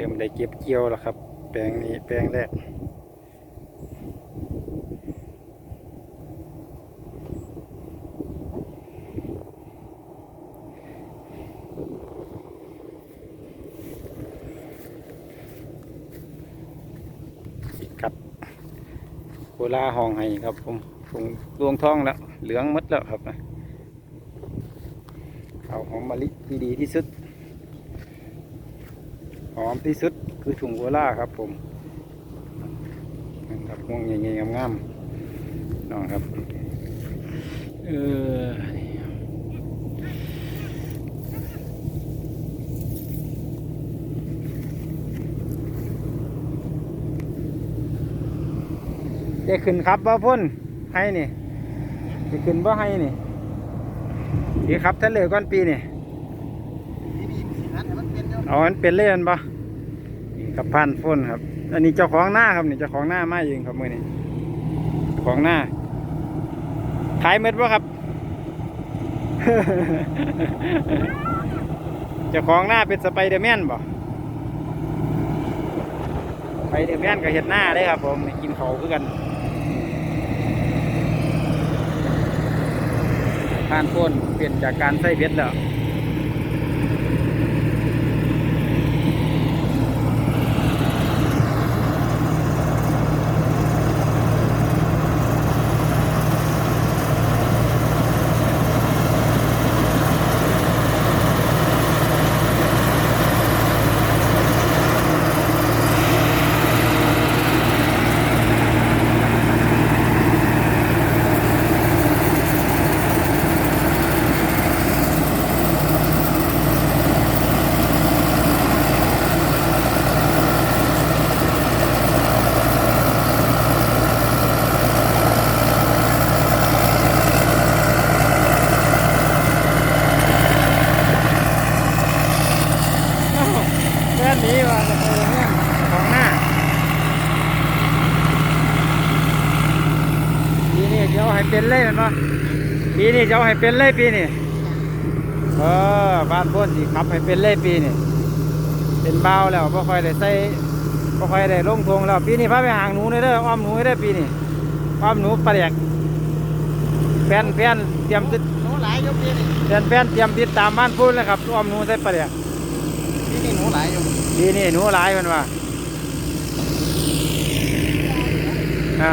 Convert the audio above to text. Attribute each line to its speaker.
Speaker 1: ริ่มได้เก็บเกี่ยวแล้วครับ แปลงนี้แปลงแรกครับโคลาห้องให้ครับผมคงรวงท้องแล้ว เหลืองหมดแล้วครับนะเอาหอมมะลิที่ดีที่สุด หอมที่สุดคือถุงโคล่าครับผมนะครับม่วงใหญ่ๆงามๆน้องครับเออได้ขึ้นครับบ่พ่นให้นี่ได้ขึ้นบ่ให้นี่ดีครับท่านเลยก่อนปีนี่
Speaker 2: ที่มีสีนัด ให้มันเป็นเนาะ
Speaker 1: เอามันเป็นเล่นปะกับพันพ่นครับ อันนี้เจ้าของหน้าครับนี่เจ้าของหน้ามาเองครับมือนี้เจ้าของหน้า ขายเม็ดปะครับ เจ้าของหน้าเป็นสไปเดอร์แมนบ่สไปเดอร์แมนกับเห็ดหน้าได้ครับผมกินเขาคือกันผ่านพ่นเปลี่ยนจากการใส่เบ็ดแล้ว แค่นี้ว่าจะไปเนี่ยของหน้าปีนี้จะเอา ให้เป็นเลยแมันปะปีนี้จะเอาให้เป็นเลยปีนี้เออบ้านพ้นสิขับให้เป็นเลยปีนี้เป็นเบาวแล้วพ่ค่อยได้ใส่พ่ค่อยได้ลงทงแล้วปีนี้พาไปหางหนูเลยเด้ออ้อมหนูเลยเด้อปีนี้อ้อมหนูปลาแดกแฟนแฟนเตรียมติด
Speaker 2: หนูหลายอยู่ปีนี้
Speaker 1: แฟนแฟนเตรียมติดตามบ้านพูนเลยครับอ้อมหนูใส่ปลาแดก
Speaker 2: ปีนี้หนูหลายอยู่
Speaker 1: ปีนี้หนูหลายมันว่าอ่า